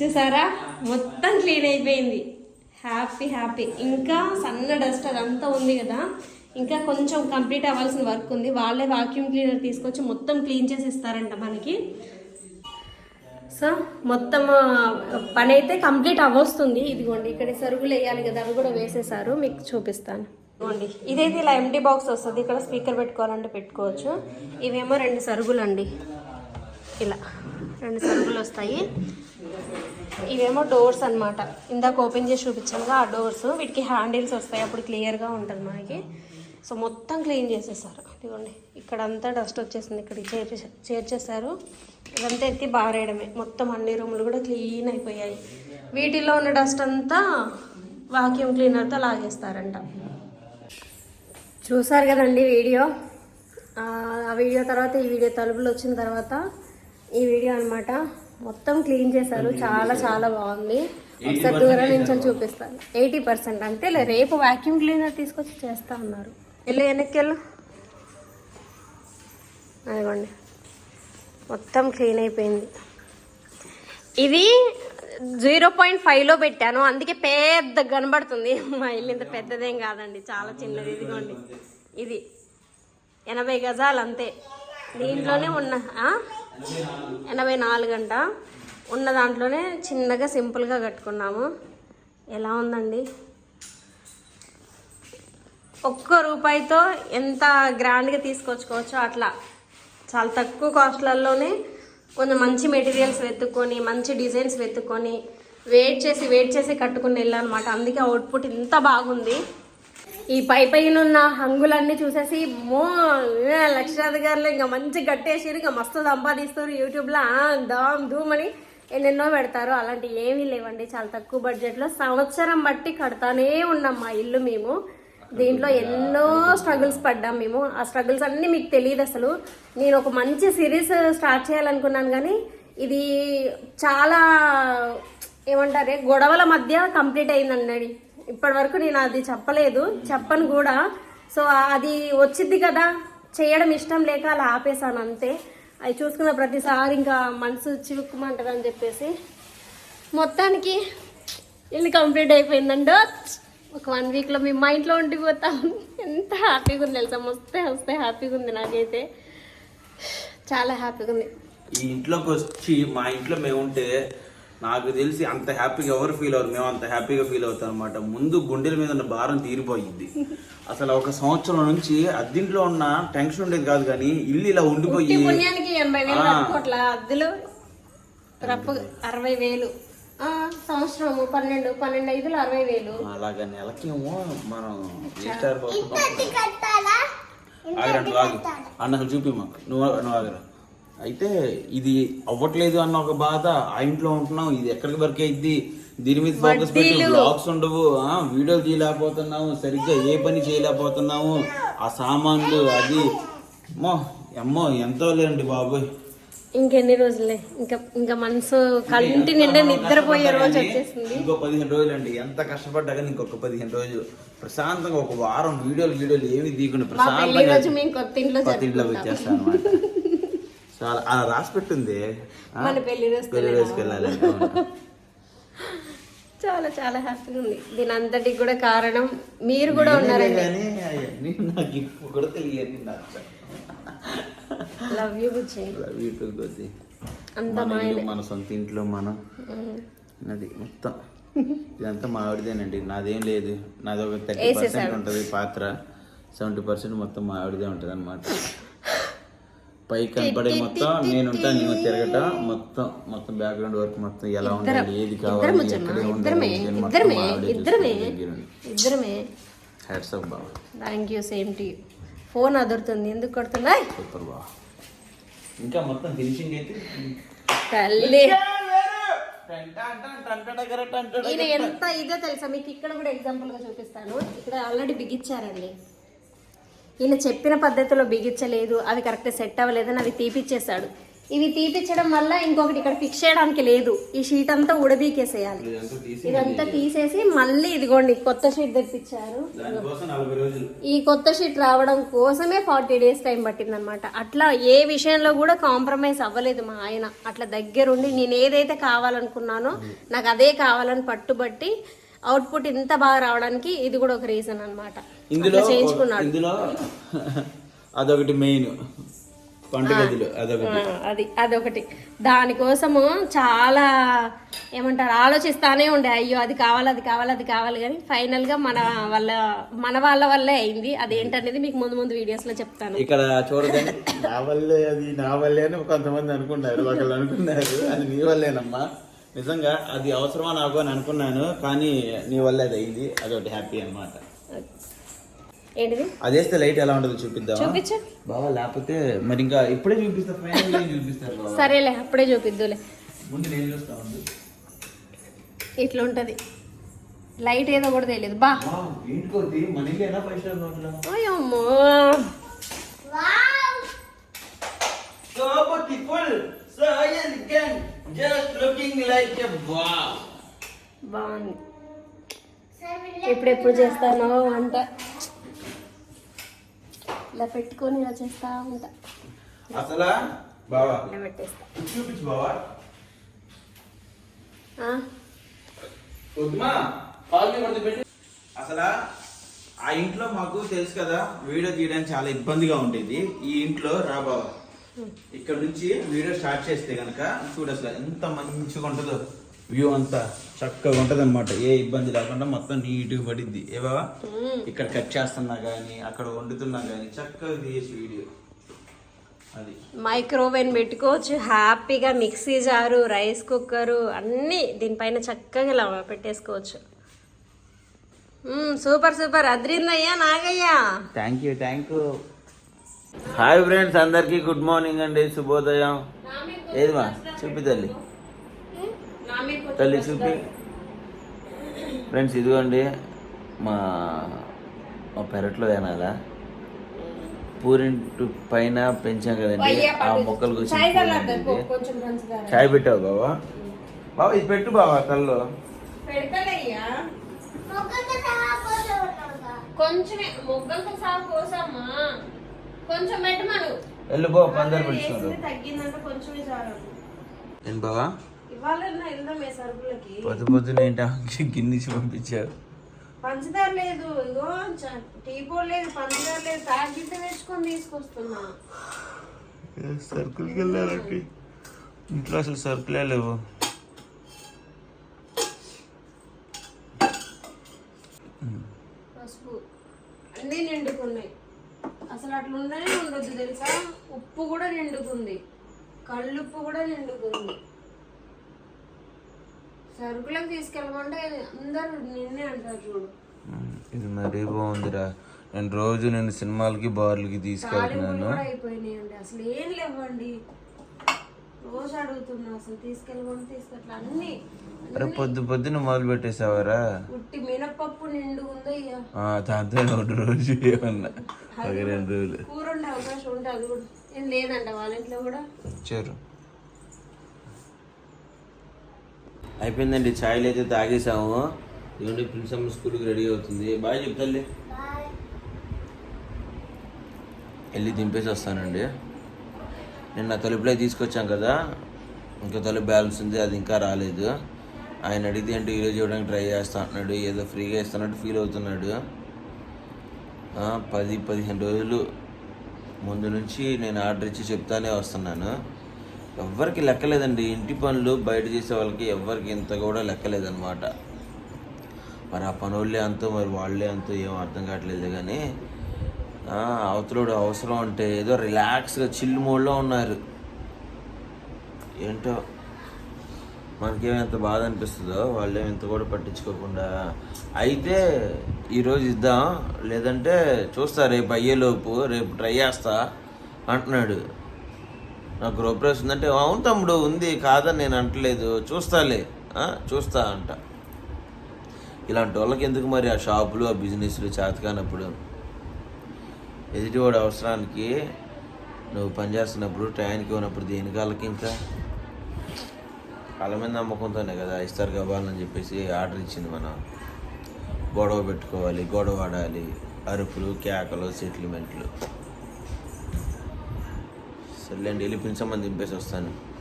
చూసారా? మొత్తం క్లీన్ అయిపోయింది. Happy happy. ఇంకా సన్న డస్ట్ అదంతా ఉంది కదా. ఇంకా కొంచెం కంప్లీట్ అవ్వాల్సిన వర్క్ ఉంది. వాళ్ళే వాక్యూమ్ క్లీనర్ తీసుకొచ్చి మొత్తం క్లీన్ చేసి ఇస్తారంట మనకి. సో మొత్తం పని అయితే కంప్లీట్ అవ్వస్తుంది. ఇదిగోండి ఇక్కడ సరుకులు వేయాలి కదా అవి కూడా వేసేసారు. మీకు చూపిస్తాను. ఇదిగోండి ఇదైతే ఇలా ఎంటీ బాక్స్ వస్తుంది. ఇక్కడ స్పీకర్ పెట్టుకోవాలంటే పెట్టుకోవచ్చు. ఇవేమో రెండు సరుగులు అండి ఇలా. రెండు సరుకులు వస్తాయి. ఇవేమో డోర్స్ అన్నమాట. ఇందాక ఓపెన్ చేసి చూపించానుగా ఆ డోర్స్ వీటికి హ్యాండిల్స్ వస్తాయి. అప్పుడు క్లియర్గా ఉంటుంది మనకి. సో మొత్తం క్లీన్ చేసేసారు. ఇదిగోండి. ఇక్కడంతా డస్ట్ వచ్చేసింది. ఇక్కడికి చేర్చే చేర్చేసారు ఇదంతా ఎత్తి బారేయడమే. మొత్తం అన్ని రూములు కూడా క్లీన్ అయిపోయాయి. వీటిలో ఉన్న డస్ట్ అంతా వాక్యూమ్ క్లీనర్తో లాగేస్తారంట. చూసారు కదండి వీడియో? ఆ వీడియో తర్వాత ఈ వీడియో తలుపులు వచ్చిన తర్వాత ఈ వీడియో అన్నమాట. మొత్తం క్లీన్ చేశారు. చాలా చాలా బాగుంది. ఒకసారి దూరం నుంచి చూపిస్తాను. ఎయిటీ పర్సెంట్ అంటే లే, రేపు వాక్యూమ్ క్లీనర్ తీసుకొచ్చి చేస్తా ఉన్నారు వెళ్ళు వెనక్కి వెళ్ళు. అదిగోండి. మొత్తం క్లీన్ అయిపోయింది. ఇది జీరో పాయింట్ ఫైవ్లో పెట్టాను. అందుకే పెద్ద కనబడుతుంది. మా ఇల్లు ఇంత పెద్దదేం కాదండి. చాలా చిన్నది. ఇదిగోండి. ఇది. ఎనభై గజాలు అంతే. దీంట్లోనే ఉన్న? ఎనభై నాలుగు అంట. ఉన్న దాంట్లోనే చిన్నగా సింపుల్గా కట్టుకున్నాము. ఎలా ఉందండి? ఒక్క రూపాయితో ఎంత గ్రాండ్గా తీసుకొచ్చుకోవచ్చో అట్లా. చాలా తక్కువ కాస్ట్లలోనే కొంచెం మంచి మెటీరియల్స్ వెతుక్కొని మంచి డిజైన్స్ వెతుక్కొని వెయిట్ చేసి వెయిట్ చేసి కట్టుకుని వెళ్ళానమాట. అందుకే అవుట్పుట్ ఇంత బాగుంది. ఈ పై పైన ఉన్న హంగులన్నీ చూసేసి మో ఏ, గారులు ఇంకా మంచి గట్టేసారు ఇంకా మస్తు సంపాదిస్తారు యూట్యూబ్లో దామ్ ధూమ్ అని ఎన్నెన్నో పెడతారు. అలాంటి ఏమీ లేవండి చాలా తక్కువ బడ్జెట్లో సంవత్సరం బట్టి కడతానే ఉన్నాం మా ఇల్లు మేము. దీంట్లో ఎన్నో స్ట్రగుల్స్ పడ్డాం మేము. ఆ స్ట్రగుల్స్ అన్నీ మీకు తెలియదు అసలు. నేను ఒక మంచి సిరీస్ స్టార్ట్ చేయాలనుకున్నాను కానీ ఇది చాలా ఏమంటారే గొడవల మధ్య కంప్లీట్ అయిందండి ఇప్పటి వరకు నేను అది చెప్పలేదు. చెప్పను కూడా. సో అది వచ్చింది కదా. చేయడం ఇష్టం లేక అలా ఆపేసాను అంతే. అవి చూసుకున్న ప్రతిసారి ఇంకా మనసు చివుక్కుమంటది అని చెప్పేసి. మొత్తానికి ఇల్లు కంప్లీట్ అయిపోయిందండో. ఒక వన్ వీక్లో మేము మా ఇంట్లో ఉండిపోతాం ఎంత హ్యాపీగా ఉంది తెలుసా? వస్తే వస్తే హ్యాపీగా ఉంది నాకైతే. చాలా హ్యాపీగా ఉంది. ఈ ఇంట్లోకి వచ్చి మా ఇంట్లో మేము ఉంటే నాకు తెలిసి అంత హ్యాపీగా ఎవరు ఫీల్ అవ్వరు. మేము అంత హ్యాపీగా ఫీల్ అవుతాం అనమాట ముందు గుండెల మీద ఉన్న భారం తీరిపోయింది అసలు ఒక సంవత్సరం నుంచి అద్దింట్లో ఉన్న టెన్షన్ ఉండేది కాదు కానీ ఇల్లు ఇలా ఉండిపోయి అరవై వేలు. ఆ, సంవత్సరము పన్నెండు పన్నెండు ఐదులు అరవై వేలు. అలాగా నెలకేమో మనం ఏ స్టార్ ఆగరండి ఆగు. అన్నకు చూపి మాకు నువ్వు నువ్వు ఆగరా. అయితే ఇది అవ్వట్లేదు అన్న ఒక బాధ. ఆ ఇంట్లో ఉంటున్నాం ఇది ఎక్కడికి వరకు అయింది దీని మీద ఫోకస్ పెట్టి బ్లాగ్స్ ఉండవు. ఆ, వీడియోలు చేయలేకపోతున్నాము సరిగ్గా ఏ పని చేయలేకపోతున్నాము. ఆ సామాన్లు అది. అమ్మో అమ్మో ఎంతో లేండి బాబోయ్. ఇంకెన్ని రోజులే? ఇంకా ఇంకా మనసు కంటి నిండా నిద్రపోయే రోజు వచ్చేసింది. ఇంకో పదిహేను రోజులు అండి ఎంత కష్టపడ్డా కానీ ఇంకొక పదిహేను రోజులు. ప్రశాంతంగా ఒక వారం వీడియోలు వీడియోలు ఏమి పెళ్ళి ప్రశాంతంగా కొత్త ఇంట్లో వచ్చేస్తాను చాలా అలా రాసి పెట్టుంది? మన పెళ్ళి రోజు పెళ్ళి రోజుకి వెళ్ళాలి. చాలా చాలా హ్యాపీగా ఉంది. దీని అంతటికి కూడా కారణం మీరు కూడా ఉన్నారండి. కానీ అవన్నీ నాకు ఇప్పుడు కూడా తెలియదు నాకు లవ్ యూ బుజ్జి. వీటికి కొద్ది అంత మన సొంత ఇంట్లో మనం. అది మొత్తం. ఇదంతా మా ఆవిడదేనండి నాదేం లేదు. నాది ఒక థర్టీ పర్సెంట్ ఉంటుంది పాత్ర. సెవెంటీ పర్సెంట్ మొత్తం మా ఆవిడదే ఉంటుంది అనమాట పై కనపడే మొత్తం నేను ఉంటాను నువ్వు తిరగట మొత్తం మొత్తం బ్యాక్గ్రౌండ్ వర్క్ మొత్తం ఎలా ఉండాలి ఏది కావాలి ఎక్కడ ఉండాలి ఇది మొత్తం ఇద్దరమే హ్యాట్స్ ఆఫ్ బావ. Thank you same to phone అదురుతుంది ఎందుకు కొడుతుందా? సూపర్ బావ. ఇంకా మొత్తం ఫినిషింగ్ అయితే? తల్లి. ఈయన ఎంత ఇదో తెలుసా? మీకు ఇక్కడ కూడా ఎగ్జాంపుల్గా చూపిస్తాను. ఇక్కడ ఆల్రెడీ బిగించారండి. ఈయన చెప్పిన పద్ధతిలో బిగించలేదు అవి కరెక్ట్ సెట్ అవ్వలేదని అవి తీపిచ్చేసాడు ఇవి తీపిచ్చడం వల్ల ఇంకొకటి ఇక్కడ ఫిక్స్ చేయడానికి లేదు. ఈ షీట్ అంతా ఉడబీకేసేయాలి ఇదంతా తీసి ఇదంతా తీసేసి మళ్ళీ ఇదిగోండి కొత్త షీట్ తెప్పించారు ఈ కొత్త షీట్ రావడం కోసమే ఫార్టీ డేస్ టైం పట్టింది అనమాట అట్లా ఏ విషయంలో కూడా కాంప్రమైజ్ అవ్వలేదు మా ఆయన. అట్లా దగ్గరుండి నేను ఏదైతే కావాలనుకున్నానో నాకు అదే కావాలని పట్టుబట్టి అవుట్పుట్ ఇంత బాగా రావడానికి ఇది కూడా ఒక రీజన్ అనమాట ఇందులో చేయించుకున్నాడు. ఇందులో అదొకటి మెయిన్ పంట గదిలో అదొకటి. అది అదొకటి. దానికోసము చాలా ఏమంటారు ఆలోచిస్తానే ఉండే అయ్యో అది కావాలి అది కావాలి అది కావాలి కానీ ఫైనల్గా మన వల్ల మన వాళ్ళ వల్లే అయింది. అదేంటనేది మీకు ముందు ముందు వీడియోస్లో చెప్తాను. ఇక్కడ చూడదండి నా వల్లే అది నా వల్లే అని కొంతమంది అనుకున్నారు ఒకళ్ళు అనుకున్నారు అది నీ వల్లేనమ్మా. నిజంగా అది అవసరమా నాకు అని అనుకున్నాను కానీ నీ వల్లే అది అయింది. అదొకటి హ్యాపీ అన్నమాట. ఏంటిది? అది వేస్తే లైట్ ఎలా ఉంటుందో చూపిద్దామా? చూపించు. బావా లేకపోతే మరి ఇంకా ఇప్పుడే చూపిస్తా ఫైనల్ చూపిస్తారు బావా? సరేలే అప్పుడే చూపిద్దులే. ముందు నేను చూస్తా ఉంది ఇట్లా ఉంటది. లైట్ ఏదో కూడా తెలియదు. బా. ఏంటి మన ఇల్లేనా ఫైవ్ స్టార్ అయ్యమ్మో. elegant, just looking like a wow. బాగుంది. ఎప్పుడెప్పుడు చేస్తానో వంట. ఇలా పెట్టుకొని ఇలా చేస్తా ఉంటా. అసలా? బావా? ఇలా పెట్టేస్తా. చూపించు బావా. కొడుతు పెట్టి. అసలా ఆ ఇంట్లో మాకు తెలుసు కదా వీడియో తీయడానికి చాలా ఇబ్బందిగా ఉండేది. ఈ ఇంట్లో రా బావా. ఇక్కడ నుంచి వీడియో స్టార్ట్ చేస్తే గనక చూడు అసలు ఎంత మంచిగా ఉంటుందో. వ్యూ అంతా చక్కగా ఉంటది అనమాట ఏ ఇబ్బంది లేకుండా మొత్తం నీట్గా పడిద్ది ఏ బావా? ఇక్కడ కట్ చేస్తున్నా కానీ అక్కడ వండుతున్నా కానీ చక్కగా తీయచ్చు వీడియో. అది. మైక్రోవేవ్ పెట్టుకోవచ్చు. హ్యాపీగా మిక్సీ జారు రైస్ కుక్కరు అన్నీ దీనిపైన చక్కగా ఇలా పెట్టేసుకోవచ్చు. Super super. అద్రిందయ్యా నాగయ్యా. Thank you thank you hi friends అందరికీ గుడ్ మార్నింగ్ అండి శుభోదయం. ఏది మా చూపి తల్లి. తల్లి చూపి. ఫ్రెండ్స్ ఇదిగోండి మా మా పెరట్లో ఏనాలా పూరింటి పైన పెంచాం కదండి ఆ పంచదార చాయ్ పెట్టావు బావా? బావా ఇది పెట్టు బావా కల్లో పెడతలయ్యా? కొంచెమే మొగ్గలతో సహా కోసమ్మా కొంచెం పెట్టమను. వెళ్ళు బో పందరు పిలుచుకోరు తగ్గిందంటే కొంచెమే చాలు. నేను బావా? ఇవాళ వెళ్దాం ఏ సరుకులకి. పొద్దు పొద్దున ఏంటి గిన్నెసి పంపించావు పంచదార లేదు. ఇగో టీ పొడి లేదు పంచదార లేదు. ప్యాకెట్ తెచ్చుకొని తీసుకొస్తున్నా. సరుకులకి వెళ్ళాలంటే ఇంట్లో అసలు సరుకులే లేవు. పసుపు. అన్నీ నిండుకున్నాయి. అసలు అట్లా ఉండనే ఉండొద్దు తెలుసా? ఉప్పు కూడా నిండుకుంది. కళ్ళుప్పు కూడా నిండుకుంది. సరుకులకు తీసుకెళ్ళమంటే అందరూ నిన్నే అంటారు చూడు. ఇది మరీ బాగుందిరా. నేను రోజు నేను సినిమాలకి బార్లకి తీసుకెళ్తున్నాను. అయిపోయినాయండి. అసలు ఏం లేవండి. రోజు అడుగుతున్నా అసలు తీసుకెళ్ళమని తీసుకెళ్ళి అన్ని అరే పొద్దు పొద్దున మొదలు పెట్టేసావరా? ఉట్టి మినపప్పు నిండు దాంతో ఒకటి రోజు ఏమన్నా ఒక రెండు రోజులు. కూర ఉండే అవకాశం ఉంటే అది కూడా. ఏం లేదంట వాళ్ళ ఇంట్లో కూడా. ఇచ్చారు అయిపోయిందండి ఛాయలు అయితే తాగేసాము. ఇదిగోండి ప్రిన్సమ్ స్కూల్కి రెడీ అవుతుంది. బాయ్ చెప్తాలే వెళ్ళి దింపేసి వస్తానండి. నిన్న తలుపులే తీసుకొచ్చాం కదా. ఇంకా తలుపు బ్యాలెన్స్ ఉంది అది ఇంకా రాలేదు. ఆయన అడిగితే అంటే ఈరోజు ఇవ్వడానికి ట్రై చేస్తా అంటున్నాడు ఏదో ఫ్రీగా ఇస్తున్నట్టు ఫీల్ అవుతున్నాడు. పది పదిహేను రోజులు ముందు నుంచి నేను ఆర్డర్ ఇచ్చి చెప్తానే వస్తున్నాను. ఎవ్వరికి లెక్కలేదండి. ఇంటి పనులు బయట చేసే వాళ్ళకి ఎవ్వరికి ఇంత కూడా లెక్కలేదన్నమాట. మరి ఆ పనులే అంతో మరి వాళ్ళే అంతో ఏం అర్థం కావట్లేదు కానీ అవతలోడు అవసరం అంటే ఏదో రిలాక్స్గా చిల్ మోడ్లో ఉన్నారు. ఏంటో? మనకేం బాధ అనిపిస్తుందో వాళ్ళేం ఎంత కూడా పట్టించుకోకుండా. అయితే ఈరోజు ఇద్దాం లేదంటే చూస్తా రేపు అయ్యేలోపు రేపు ట్రై చేస్తా అంటున్నాడు. నాకు గృహప్రవేశం ఉందంటే అవును తమ్ముడు ఉంది కాదని నేను అంటలేదు చూస్తాలే చూస్తా అంట. ఇలాంటి వాళ్ళకి ఎందుకు మరి ఆ షాపులు ఆ బిజినెస్లు చేతకానప్పుడు? ఎదుటివాడు అవసరానికి నువ్వు పని చేస్తున్నప్పుడు టయానికి ఉన్నప్పుడు దేనికాలకి ఇంకా వాళ్ళ మీద నమ్మకంతోనే కదా ఇస్తారు కావాలని చెప్పేసి ఆర్డర్ ఇచ్చింది మనం. గొడవ పెట్టుకోవాలి గొడవ ఆడాలి. అరుపులు కేకలు సెటిల్మెంట్లు. సర్లేండి వెళ్ళి పిలిచమని దింపేసి వస్తాను.